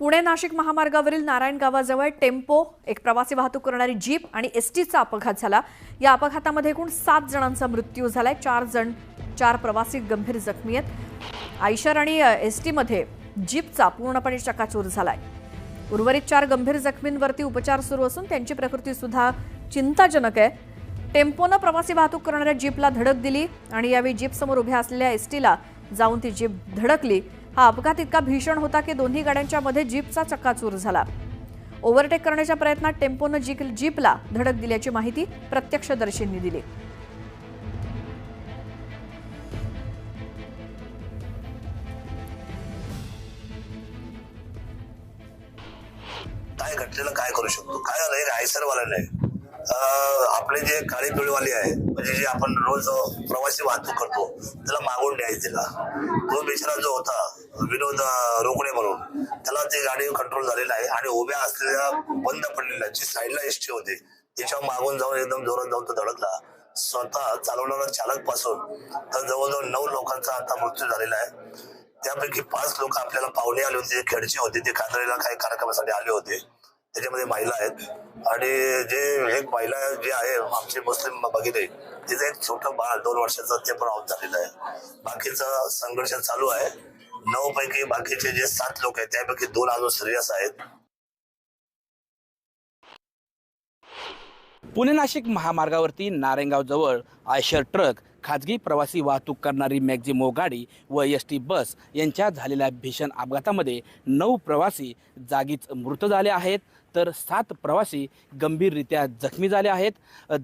पुणे नाशिक महामार्गावरील नारायण गावाजवळ टेम्पो एक प्रवासी वाहतूक करणारी जीप आणि एस टीचा अपघात झाला. या अपघातामध्ये एकूण सात जणांचा मृत्यू झालाय. चार जण चार प्रवासी गंभीर जखमी आहेत. आयशर आणि एस टीमध्ये जीपचा पूर्णपणे चकाचूर झालाय. उर्वरित चार गंभीर जखमींवरती उपचार सुरू असून त्यांची प्रकृती सुद्धा चिंताजनक आहे. टेम्पोनं प्रवासी वाहतूक करणाऱ्या जीपला धडक दिली आणि यावेळी जीपसमोर उभ्या असलेल्या एस टीला जाऊन ती जीप धडकली. हा अपघात इतका भीषण होता की दोन्ही गाड्यांच्या मध्ये जीपचा चक्काचूर झाला. ओव्हरटेक करण्याच्या प्रयत्नात टेम्पोनं जीप जीपला धडक दिल्याची माहिती प्रत्यक्षदर्शींनी दिली. काय घटनेला काय करू शकतो? काय झालं? एक आयसरवाल्याने नाही आपले जे काळी पिळवाले आहे म्हणजे जे आपण रोज प्रवासी वाहतूक करतो त्याला मागून द्यायचं तिला. तो बिचारा जो होता विनोद रोकडे म्हणून त्याला ती गाडी कंट्रोल झालेला आहे आणि उभ्या असलेल्या बंद पडलेल्या जी साईडला एसटी होती त्याच्यावर मागून जाऊन एकदम जोरात जाऊन तो धडकला. स्वतः चालवणारा चालकपासून तर जवळजवळ नऊ लोकांचा आता मृत्यू झालेला आहे. त्यापैकी पाच लोक आपल्याला पाहुणे आले होते खेडचे होते ते कांदळीला काही कार्यक्रमासाठी आले होते. त्याच्यामध्ये महिला आहेत. आणि जे एक महिला जे आहे आमची मुस्लिम भगिनी तिचं एक छोटं बाळ दोन वर्षाचं ते पण आऊट झालेलं आहे. बाकीचा संघर्ष चालू आहे. नऊ पैकी बाकीचे जे सात लोक आहेत त्यापैकी दोन अजून सिरियस आहेत. पुणे नाशिक महामार्गावरती नारायणगावजवळ आयशर ट्रक खाजगी प्रवासी वाहतूक करणारी मॅक्झिमो गाडी व एस टी बस यांच्या झालेल्या भीषण अपघातामध्ये नऊ प्रवासी जागीच मृत झाले आहेत. तर सात प्रवासी गंभीररित्या जखमी झाले आहेत.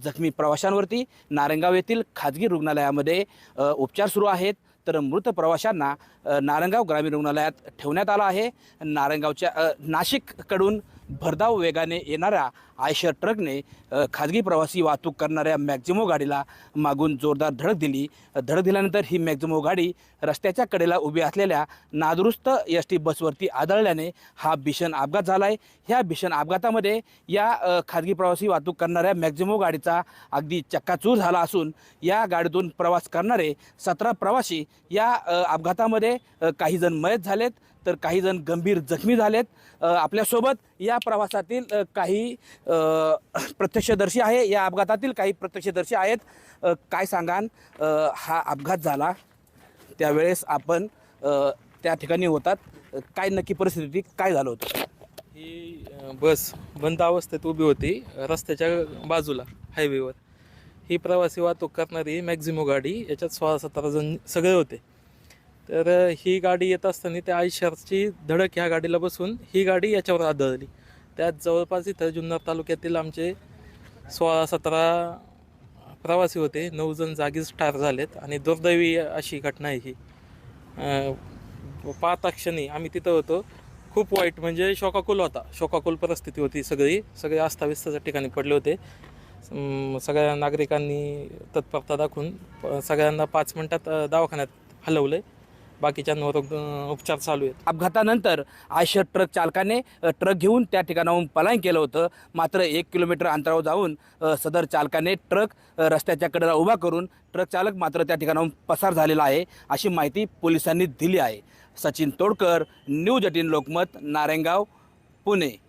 जखमी प्रवाशांवरती नारंगाव येथील खाजगी रुग्णालयामध्ये उपचार सुरू आहेत. तर मृत प्रवाशांना नारंगाव ग्रामीण रुग्णालयात ठेवण्यात आलं आहे. नारंगावच्या नाशिककडून भरधाव वेगाने येणाऱ्या आयशर ट्रकने खाजगी प्रवासी वाहतूक करणाऱ्या मॅक्झिमो गाडीला मागून जोरदार धडक दिली. धडक दिल्यानंतर ही मॅक्झिमो गाडी रस्त्याच्या कडेला उभी असलेल्या नादुरुस्त एस टी बसवरती आदळल्याने हा भीषण अपघात झाला आहे ह्या भीषण अपघातामध्ये या खाजगी प्रवासी वाहतूक करणाऱ्या मॅक्झिमो गाडीचा अगदी चक्काचूर झाला असून या गाडीतून प्रवास करणारे सतरा प्रवासी या अपघातामध्ये काही जण मयत झालेत तर काही जण गंभीर जखमी झालेत. आपल्यासोबत या प्रवासातील काही प्रत्यक्षदर्शी आहे. या अपघातातील काही प्रत्यक्षदर्शी आहेत. काय सांगान हा अपघात झाला. त्यावेळेस आपण त्या ठिकाणी होतात. काय नक्की परिस्थिती काय झालं होतं? ही बस बंद अवस्थेत उभी होती रस्त्याच्या बाजूला हायवेवर ही प्रवासी वाहतूक करणारी मॅक्झिमो गाडी याच्यात सोळा सतरा जण सगळे होते. तर ही गाडी येत असताना त्या आयशरची धडक ह्या गाडीला बसून ही गाडी याच्यावर आदळली. त्यात जवळपास इथं जुन्नर तालुक्यातील आमचे सोळा सतरा प्रवासी होते. नऊ जण जागीच ठार झालेत आणि दुर्दैवी अशी घटना आहे ही. अ, पाहता क्षणी आम्ही तिथं होतो. खूप वाईट म्हणजे शोकाकुल होता. शोकाकुल परिस्थिती होती सगळी. सगळे अस्ताव्यस्ताच्या ठिकाणी पडले होते. सगळ्या नागरिकांनी तत्परता दाखवून प- सगळ्यांना पाच मिनिटात दवाखान्यात हलवलं बाकीच्यांवर उपचार चालू आहेत. अपघातानंतर आयशर ट्रक चालकाने ट्रक घेऊन त्या ठिकाणाहून पलायन केलं होतं. मात्र एक किलोमीटर अंतरावर जाऊन सदर चालकाने ट्रक रस्त्याच्या कडेला उभा करून ट्रक चालक मात्र त्या ठिकाणाहून पसार झालेला आहे अशी माहिती पोलिसांनी दिली आहे. Sachin Todkar news eighteen Lokmat Narayangaon Pune.